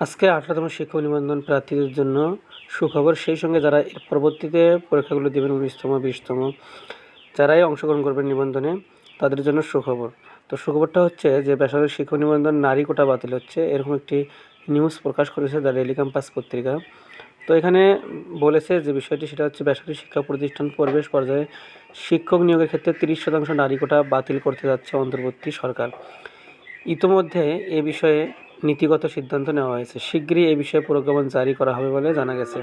আজকে আঠারোতম শিক্ষক নিবন্ধন প্রার্থীদের জন্য সুখবর। সেই সঙ্গে যারা এর পরবর্তীতে পরীক্ষাগুলো দেবেন উনিশতম, বিশতম, যারাই অংশগ্রহণ করবেন নিবন্ধনে, তাদের জন্য সুখবর। তো সুখবরটা হচ্ছে যে, বেসরকারি শিক্ষক নিবন্ধন নারী কোটা বাতিল হচ্ছে। এরকম একটি নিউজ প্রকাশ করেছে দ্য ডেলি ক্যাম্পাস পত্রিকা। তো এখানে বলেছে যে, বিষয়টি সেটা হচ্ছে বেসরকারি শিক্ষা প্রতিষ্ঠান পরিবেশ পর্যায়ে শিক্ষক নিয়োগের ক্ষেত্রে তিরিশ শতাংশ নারী কোটা বাতিল করতে যাচ্ছে অন্তর্বর্তী সরকার। ইতোমধ্যে এ বিষয়ে নীতিগত সিদ্ধান্ত নেওয়া হয়েছে। শিগগিরই এ বিষয়ে প্রজ্ঞাপন জারি করা হবে বলে জানা গেছে।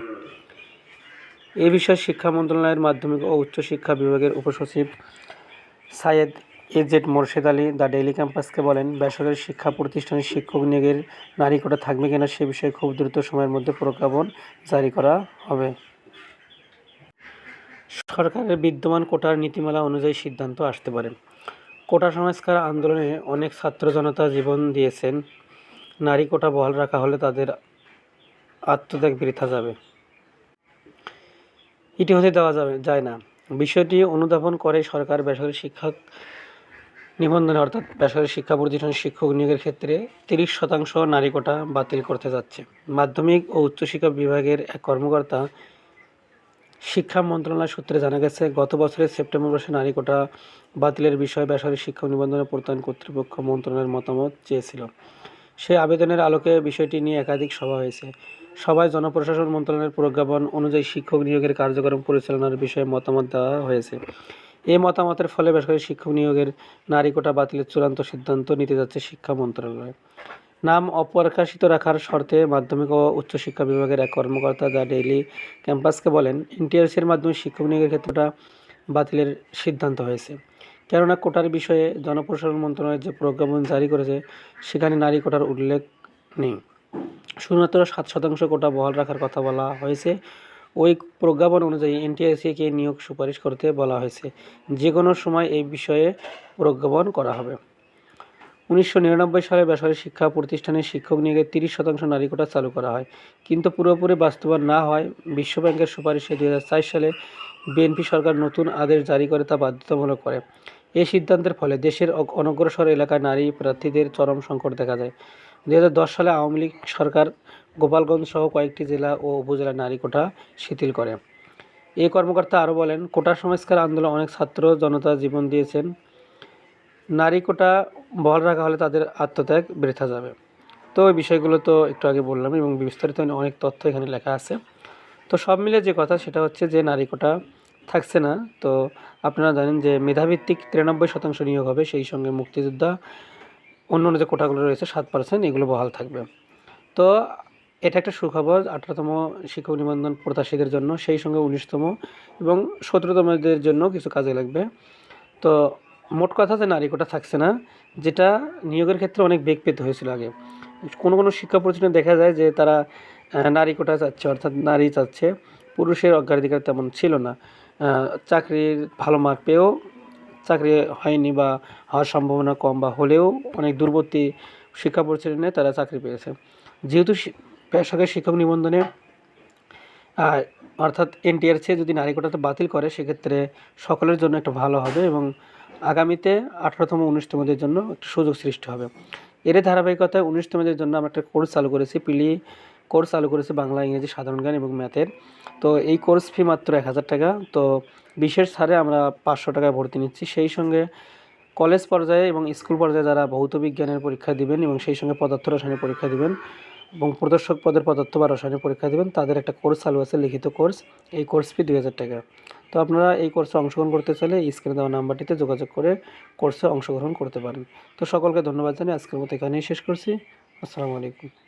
এ বিষয়ে শিক্ষা মন্ত্রণালয়ের মাধ্যমিক ও উচ্চশিক্ষা বিভাগের উপসচিব Syed A Z Morshed Ali the daily ক্যাম্পাসকে বলেন, বেসরকারি শিক্ষা প্রতিষ্ঠানে শিক্ষক নিয়োগের নারী কোটা থাকবে কিনা সে বিষয়ে খুব দ্রুত সময়ের মধ্যে প্রজ্ঞাপন জারি করা হবে। সরকারের বিদ্যমান কোটার নীতিমালা অনুযায়ী সিদ্ধান্ত আসতে পারে। কোটা সংস্কার আন্দোলনে অনেক ছাত্র জনতা জীবন দিয়েছেন। নারী কোটা বহাল রাখা হলে তাদের আত্মত্যাগ বৃথা যাবে। এটি হতে দেওয়া যাবে, যায় না। বিষয়টি অনুধাবন করে সরকার বেসরকারি শিক্ষক নিবন্ধনে, অর্থাৎ বেসরকারি শিক্ষা প্রতিষ্ঠানের শিক্ষক নিয়োগের ক্ষেত্রে তিরিশ শতাংশ নারী কোটা বাতিল করতে যাচ্ছে। মাধ্যমিক ও উচ্চশিক্ষা বিভাগের এক কর্মকর্তা শিক্ষা মন্ত্রণালয় সূত্রে জানা গেছে, গত বছরের সেপ্টেম্বর মাসে নারী কোটা বাতিলের বিষয়ে বেসরকারি শিক্ষক নিবন্ধনের প্রত্যয়ন কর্তৃপক্ষ মন্ত্রণালয়ের মতামত চেয়েছিল। সেই আবেদনের আলোকে বিষয়টি নিয়ে একাধিক সভা হয়েছে। সভায় জনপ্রশাসন মন্ত্রণালয়ের প্রজ্ঞাপন অনুযায়ী শিক্ষক নিয়োগের কার্যক্রম পরিচালনার বিষয়ে মতামত দেওয়া হয়েছে। এই মতামতের ফলে বেসরকারি শিক্ষক নিয়োগের নারী কোটা বাতিলের চূড়ান্ত সিদ্ধান্ত নিতে যাচ্ছে শিক্ষা মন্ত্রণালয়। নাম অপ্রকাশিত রাখার শর্তে মাধ্যমিক ও উচ্চশিক্ষা বিভাগের এক কর্মকর্তা দ্য ডেইলি ক্যাম্পাসকে বলেন, এনটিআরসির মাধ্যমে শিক্ষক নিয়োগের ক্ষেত্রটা বাতিলের সিদ্ধান্ত হয়েছে। কেননা কোটার বিষয়ে জনপ্রশাসন মন্ত্রণালয় যে প্রজ্ঞাপন জারি করেছে, সেখানে নারী কোটার উল্লেখ নেই। শুধুমাত্র সাত শতাংশ কোটা বহাল রাখার কথা বলা হয়েছে। ওই প্রজ্ঞাপন অনুযায়ী এনটিআরসিকে নিয়োগ সুপারিশ করতে বলা হয়েছে। যে কোনো সময় এই বিষয়ে প্রজ্ঞাপন করা হবে। উনিশশো নিরানব্বই সালে বেসরকারি শিক্ষা প্রতিষ্ঠানে শিক্ষক নিয়োগে তিরিশ শতাংশ নারী কোটা চালু করা হয়। কিন্তু পুরোপুরি বাস্তবায়ন না হয়, বিশ্বব্যাংকের সুপারিশে দুই হাজার চার সালে বিএনপি সরকার নতুন আদেশ জারি করে তা বাধ্যতামূলক করে। এই সিদ্ধান্তের ফলে দেশের অনগ্রসর এলাকায় নারী প্রার্থীদের চরম সংকট দেখা যায়। দু হাজার দশ সালে আওয়ামী লীগ সরকার গোপালগঞ্জ সহ কয়েকটি জেলা ও উপজেলায় নারী কোটা শিথিল করে। এই কর্মকর্তা আরও বলেন, কোটা সংস্কার আন্দোলনে অনেক ছাত্র জনতা জীবন দিয়েছেন। নারী কোটা বহাল রাখা হলে তাদের আত্মত্যাগ বৃথা যাবে। তো ওই বিষয়গুলো তো একটু আগে বললাম এবং বিস্তারিত অনেক তথ্য এখানে লেখা আছে। তো সব মিলে যে কথা সেটা হচ্ছে যে নারী কোটা থাকছে না। তো আপনারা জানেন যে মেধাভিত্তিক তিরানব্বই শতাংশ নিয়োগ হবে, সেই সঙ্গে মুক্তিযোদ্ধা অন্য অন্য যে কোটাগুলো রয়েছে, সাত পার্সেন্ট, এগুলো বহাল থাকবে। তো এটা একটা সুখবর, আঠারোতম শিক্ষক নিবন্ধন প্রত্যাশীদের জন্য, সেই সঙ্গে উনিশতম এবং সতেরোতমদের জন্য কিছু কাজে লাগবে। তো মোট কথা যে নারী কোটা থাকছে না, যেটা নিয়োগের ক্ষেত্রে অনেক বেগ পেতে হয়েছিল আগে। কোনো কোনো শিক্ষা প্রতিষ্ঠানে দেখা যায় যে তারা নারী কোটা চাচ্ছে, অর্থাৎ নারী চাচ্ছে, পুরুষের অগ্রাধিকার তেমন ছিল না। চাকরির ভালো মার্ক পেয়েও চাকরি হয়নি বা হওয়ার সম্ভাবনা কম বা হলেও অনেক দূরবর্তী শিক্ষা প্রতিষ্ঠানে তারা চাকরি পেয়েছে। যেহেতু বেসরকারি শিক্ষক নিবন্ধনে অর্থাৎ এনটিআরসি যদি নারী কোটাটা বাতিল করে, সেক্ষেত্রে সকলের জন্য একটা ভালো হবে এবং আগামীতে আঠারোতম উনিশতমদের জন্য একটা সুযোগ সৃষ্টি হবে। এর ধারাবাহিকতায় উনিশতমদের জন্য আমরা একটা কোর্স চালু করেছি, পিলি কোর্স চালু করেছে বাংলা, ইংরেজি, সাধারণ জ্ঞান এবং ম্যাথের। তো এই কোর্স ফি মাত্র এক হাজার টাকা। তো বিশেষ ছাড়ে আমরা পাঁচশো টাকায় ভর্তি নিচ্ছি। সেই সঙ্গে কলেজ পর্যায়ে এবং স্কুল পর্যায়ে যারা ভৌত বিজ্ঞানের পরীক্ষা দিবেন এবং সেই সঙ্গে পদার্থ রসায়নের পরীক্ষা দিবেন এবং প্রদর্শক পদের পদার্থ বা রসায়নের পরীক্ষা দেবেন, তাদের একটা কোর্স চালু আছে, লিখিত কোর্স। এই কোর্স ফি দুই হাজার টাকা। তো আপনারা এই কোর্সে অংশগ্রহণ করতে চাইলে স্ক্রিনে দেওয়া নাম্বারটিতে যোগাযোগ করে কোর্সে অংশগ্রহণ করতে পারেন। তো সকলকে ধন্যবাদ জানিয়ে আজকের মতো এখানেই শেষ করছি। আসসালামু আলাইকুম।